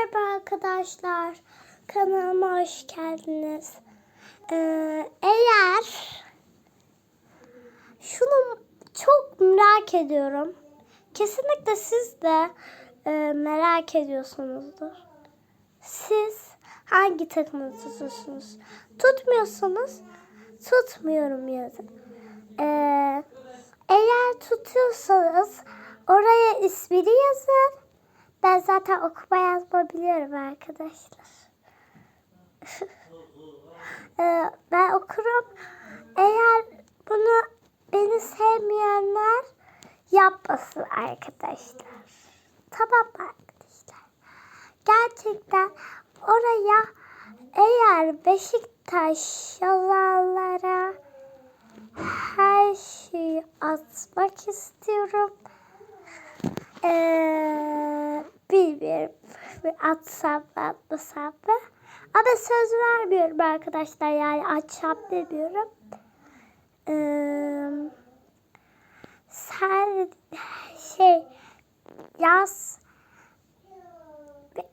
Merhaba arkadaşlar. Kanalıma hoş geldiniz. Ee, eğer şunu çok merak ediyorum. Kesinlikle siz de e, merak ediyorsunuzdur. Siz hangi takımı tutuyorsunuz? Tutmuyorsunuz. Tutmuyorum yazın. Ee, eğer tutuyorsanız oraya ismini yazın. Ben zaten okuma yazma biliyorum arkadaşlar. Ee, ben okurum. Eğer bunu beni sevmeyenler yapmasın arkadaşlar. Tamam mı arkadaşlar? Gerçekten oraya eğer Beşiktaş yazanlara her şeyi atmak istiyorum. Ee, bilmiyorum. Atsam mı atmasam? Ama söz vermiyorum arkadaşlar. Yani açacağım demiyorum. Ee, sen şey yaz.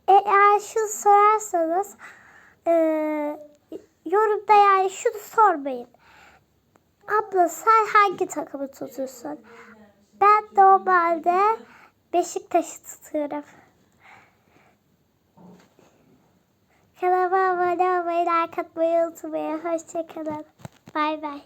Eğer şunu sorarsanız e, yorumda yani şunu sormayın. Abla sen hangi takımı tutuyorsun? Ben normalde Beşiktaş'ı tutuyorum. Kanalıma abone olmayı, like atmayı unutmayın. Hoşçakalın. Bay bay.